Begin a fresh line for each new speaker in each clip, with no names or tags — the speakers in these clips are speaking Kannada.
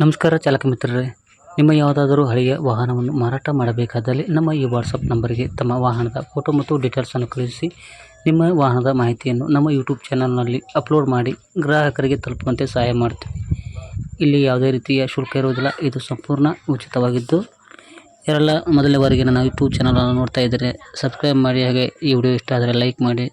ನಮಸ್ಕಾರ ಚಾಲಕ ಮಿತ್ರರೇ. ನಿಮ್ಮ ಯಾವುದಾದರೂ ಹಳೆಯ ವಾಹನವನ್ನು ಮಾರಾಟ ಮಾಡಬೇಕಾದಲ್ಲಿ ನಮ್ಮ ಈ ವಾಟ್ಸಪ್ ನಂಬರಿಗೆ ತಮ್ಮ ವಾಹನದ ಫೋಟೋ ಮತ್ತು ಡೀಟೇಲ್ಸನ್ನು ಕಳುಹಿಸಿ. ನಿಮ್ಮ ವಾಹನದ ಮಾಹಿತಿಯನ್ನು ನಮ್ಮ ಯೂಟ್ಯೂಬ್ ಚಾನಲ್ನಲ್ಲಿ ಅಪ್ಲೋಡ್ ಮಾಡಿ ಗ್ರಾಹಕರಿಗೆ ತಲುಪುವಂತೆ ಸಹಾಯ ಮಾಡ್ತೀವಿ ಇಲ್ಲಿ ಯಾವುದೇ ರೀತಿಯ ಶುಲ್ಕ ಇರುವುದಿಲ್ಲ, ಇದು ಸಂಪೂರ್ಣ ಉಚಿತವಾಗಿದ್ದು. ಯಾರೆಲ್ಲ ಮೊದಲನೇ ಬಾರಿಗೆ ನನ್ನ ಯೂಟ್ಯೂಬ್ ಚಾನಲನ್ನು ನೋಡ್ತಾ ಇದ್ದರೆ ಸಬ್ಸ್ಕ್ರೈಬ್ ಮಾಡಿ, ಹಾಗೆ ಈ ವಿಡಿಯೋ ಇಷ್ಟ ಆದರೆ ಲೈಕ್ ಮಾಡಿ,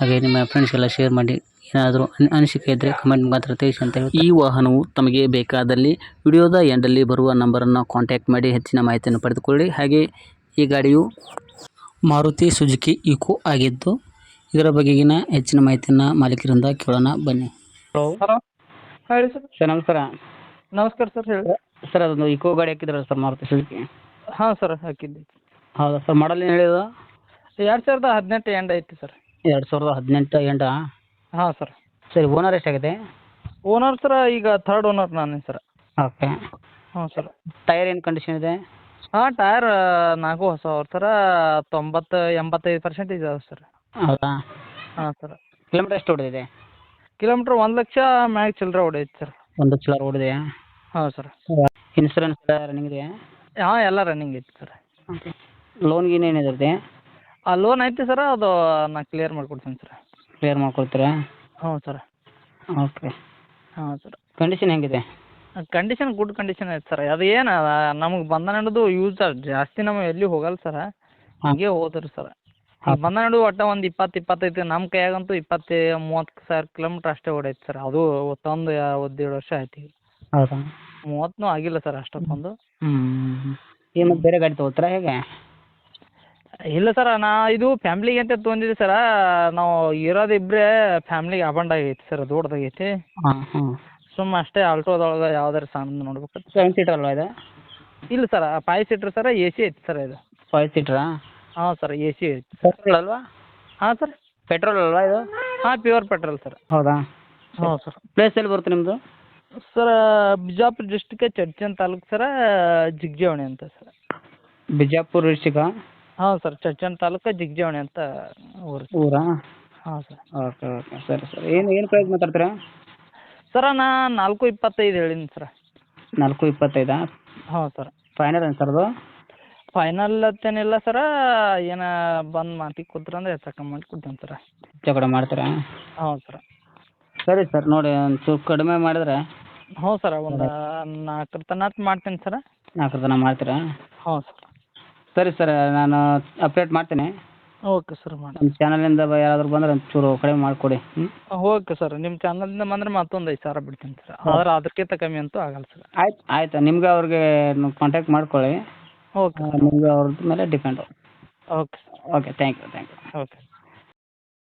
ಹಾಗೆ ನಿಮ್ಮ ಫ್ರೆಂಡ್ಸ್ ಎಲ್ಲ ಶೇರ್ ಮಾಡಿ. ಏನಾದರೂ ಅನ್- ಅನಿಸಿಕೆ ಇದ್ದರೆ ಕಮೆಂಟ್ ಮಾತ್ರ ತಿಳಿಸಿ ಅಂತ ಹೇಳಿ ಈ ವಾಹನವು ತಮಗೆ ಬೇಕಾದಲ್ಲಿ ವಿಡಿಯೋದ ಎಂಡಲ್ಲಿ ಬರುವ ನಂಬರನ್ನು ಕಾಂಟ್ಯಾಕ್ಟ್ ಮಾಡಿ ಹೆಚ್ಚಿನ ಮಾಹಿತಿಯನ್ನು ಪಡೆದುಕೊಳ್ಳಿ. ಹಾಗೆ ಈ ಗಾಡಿಯು ಮಾರುತಿ ಸುಜುಕಿ ಇಕೋ ಆಗಿದ್ದು ಇದರ ಬಗೆಗಿನ ಹೆಚ್ಚಿನ ಮಾಹಿತಿಯನ್ನು ಮಾಲೀಕರಿಂದ ಕೇಳೋಣ. ಬನ್ನಿ. ಹಲೋ
ಹೇಳಿ ಸರ್.
ಸರ್ ನಮಸ್ಕಾರ.
ನಮಸ್ಕಾರ ಸರ್ ಹೇಳಿ.
ಸರ್ ಅದೊಂದು ಇಕೋ ಗಾಡಿ ಹಾಕಿದ್ರಲ್ಲ ಸರ್ ಮಾರುತಿ ಸುಜುಕಿ?
ಹಾಂ ಸರ್ ಹಾಕಿದ್ದೆ.
ಹೌದಾ ಸರ್ ಮಾಡಲ್ ಏನು ಹೇಳಿದ
ಎರಡು ಸಾವಿರದ ಹದಿನೆಂಟು ಎಂಡ್ ಐತಿ ಸರ್.
ಎರಡು ಸಾವಿರದ ಹದಿನೆಂಟು ಎಂಟಾ
ಹಾಂ ಸರ್.
ಸರಿ ಓನರ್ ಎಷ್ಟಾಗಿದೆ
ಓನರ್ ಸರ್ ಈಗ ಥರ್ಡ್ ಓನರ್ ನಾನೇ ಸರ್.
ಓಕೆ.
ಹ್ಞೂ ಸರ್.
ಟೈರ್ ಏನು ಕಂಡೀಷನ್ ಇದೆ?
ಹಾಂ ಟೈರ್ ನಾಲ್ಕು ಹೊಸ ಅವ್ರ ಸರ ತೊಂಬತ್ತು ಎಂಬತ್ತೈದು ಪರ್ಸೆಂಟ್ ಇದಾವೆ ಸರ್.
ಹೌದಾ?
ಹಾಂ ಸರ್.
ಕಿಲೋಮೀಟರ್ ಎಷ್ಟು ಹೊಡೆದಿದೆ
ಕಿಲೋಮೀಟ್ರ್ ಒಂದು ಲಕ್ಷ ಮ್ಯಾಗ ಚಿಲ್ಲರೆ ಹೊಡೆಯುತ್ತೆ ಸರ್.
ಒಂದು ಲಕ್ಷ ಹೊಡೆದಿದೆಯಾ
ಹಾಂ ಸರ್.
ಇನ್ಸೂರೆನ್ಸ್ ರನ್ನಿಂಗ್ ಇದೆಯಾ?
ಹಾಂ ಎಲ್ಲ ರನ್ನಿಂಗ್ ಐತೆ ಸರ್.
ಲೋನ್ ಗೀನ್ ಏನಿದೆ
ಆ ಲೋನ್ ಐತಿ ಸರ್ ಅದು ನಾ ಕ್ಲಿಯರ್ ಮಾಡ್ಕೊಡ್ತೀನಿ ಸರ್.
ಕ್ಲಿಯರ್ ಮಾಡ್ಕೊಡ್ತೀರಾ?
ಹ್ಞೂ ಸರ್.
ಓಕೆ
ಹಾಂ ಸರ್.
ಕಂಡೀಷನ್ ಹೆಂಗಿದೆ?
ಕಂಡೀಷನ್ ಗುಡ್ ಕಂಡೀಷನ್ ಐತೆ ಸರ್. ಅದು ಏನು ನಮಗೆ ಬಂದ ಯೂಸ್ ಜಾಸ್ತಿ ನಮಗೆ ಎಲ್ಲಿ ಹೋಗಲ್ಲ ಸರ್. ಹಂಗೆ ಹೋದ್ರಿ ಸರ್. ಬಂದ ಹಿಡಿದು ಒಟ್ಟು ಒಂದು ಇಪ್ಪತ್ತು ಇಪ್ಪತ್ತೈದು ನಮ್ಮ ಕೈಯಾಗಂತೂ ಇಪ್ಪತ್ತು ಮೂವತ್ತು ಸಾವಿರ ಕಿಲೋಮೀಟ್ರ್ ಅಷ್ಟೇ ಓಡೈತೆ ಸರ್. ಅದು ತಂದು ಒಂದು ಎರಡು ವರ್ಷ ಆಯ್ತು ಈಗ.
ಹೌದಾ?
ಮೂವತ್ತೂ ಆಗಿಲ್ಲ ಸರ್ ಅಷ್ಟೊಂದು
ಹ್ಞೂ ಏನು ಬೇರೆ ಗಾಡಿ ತೊಗೋತೀರಾ ಹೇಗೆ?
ಇಲ್ಲ ಸರ್ ನಾ ಇದು ಫ್ಯಾಮ್ಲಿಗೆ ಅಂತ ತೊಗೊಂಡಿದ್ದೆ ಸರ. ನಾವು ಇರೋದು ಇಬ್ಬರೇ ಫ್ಯಾಮ್ಲಿಗೆ ಅಬಂಡ್ ಆಗೈತಿ ಸರ್ ದೊಡ್ಡದಾಗೈತಿ
ಹಾಂ ಹಾಂ.
ಸುಮ್ಮ ಅಷ್ಟೇ ಆಲ್ಟೋದೊಳಗೆ ಯಾವ್ದಾರು ಸಾಮಾನು ನೋಡ್ಬೇಕು.
ಸೆವೆನ್ ಸೀಟರ್ ಅಲ್ವಾ ಇದು?
ಇಲ್ಲ sir five seater sir A C ಐತಿ ಸರ್ ಇದು.
ಫೈವ್ ಸೀಟ್ರಾ
ಹಾಂ ಸರ್ ಎ ಸಿ ಐತಿ.
ಪೆಟ್ರೋಲ್ ಅಲ್ವಾ?
ಹಾಂ ಸರ್.
ಪೆಟ್ರೋಲ್ ಅಲ್ವಾ ಇದು?
ಹಾಂ ಪ್ಯೂರ್ ಪೆಟ್ರೋಲ್ ಸರ್.
ಹೌದಾ?
ಹಾಂ ಸರ್.
ಪ್ಲೇಸ್ ಎಲ್ಲಿ ಬರುತ್ತೆ ನಿಮ್ಮದು
sir Bijapur district Chadchan taluk sir Jigjevani ಅಂತ ಸರ್.
ಬಿಜಾಪುರ ಡಿಸ್ಟಿಕಾ
ಹಾಂ ಸರ್ ಚಚ್ಚನ್ ತಾಲೂಕು ಜಿಗ್ಜಾವಣಿ ಅಂತ ಊರು
ಊರಾ?
ಹಾ ಸರ್.
ಓಕೆ ಓಕೆ ಸರಿ ಸರಿ. ಏನು ಏನು ಪ್ರೈಸ್ ಮಾತಾಡ್ತೀರಾ?
ಸರ ನಾ ನಾಲ್ಕು ಇಪ್ಪತ್ತೈದು ಹೇಳಿನಿ ಸರ್.
ನಾಲ್ಕು ಇಪ್ಪತ್ತೈದಾ?
ಹಾಂ ಸರ್.
ಫೈನಲ್ ಏನು ಸರ್ ಅದು?
ಫೈನಲ್ ಅಂತೇನಿಲ್ಲ ಸರ ಏನ ಬಂದು ಮಾತಿಗೆ ಕೂತ್ರಂದ್ರೆ ಹೆಚ್ಚು ಕಮ್ಮಿ ಮಾಡಿ ಕೊಡ್ತೀನಿ ಸರ.
ಹೆಚ್ಚು ಕಡೆ ಮಾಡ್ತೀರಾ?
ಹಾಂ ಸರ್.
ಸರಿ ಸರ್ ನೋಡಿ ಒಂಚೂರು ಚೂರು ಕಡಿಮೆ ಮಾಡಿದ್ರೆ.
ಹ್ಞೂ ಸರ್ ಒಂದು ನಾಲ್ಕರ ತನಕ ಮಾಡ್ತೀನಿ ಸರ.
ನಾಲ್ಕು ತನಕ ಮಾಡ್ತೀರಾ?
ಹ್ಞೂ ಸರ್.
ಸರಿ ಸರ್ ನಾನು ಅಪ್ಡೇಟ್ ಮಾಡ್ತೀನಿ.
ಓಕೆ ಸರ್ ಮಾಡಿ.
ನಮ್ಮ ಚಾನಲಿಂದ ಯಾರಾದರೂ ಬಂದರೆ ಒಂಚೂರು ಚೂರು ಕಡಿಮೆ ಮಾಡಿಕೊಡಿ. ಹ್ಞೂ
ಓಕೆ ಸರ್ ನಿಮ್ಮ ಚಾನಲಿಂದ ಬಂದರೆ ಮತ್ತೊಂದು ಐದು ಸಾವಿರ ಬಿಡ್ತೀನಿ ಸರ್ ಆದ್ರೆ ಅದಕ್ಕಿಂತ ಕಮ್ಮಿ ಅಂತೂ ಆಗಲ್ಲ ಸರ್
ಆಯ್ತು ಆಯ್ತು? ನಿಮ್ಗೆ ಅವ್ರಿಗೆ ಕಾಂಟ್ಯಾಕ್ಟ್ ಮಾಡ್ಕೊಳ್ಳಿ.
ಓಕೆ
ನಿಮ್ಗೆ ಅವ್ರದ್ದು ಮೇಲೆ depend
okay
okay thank you thank you
okay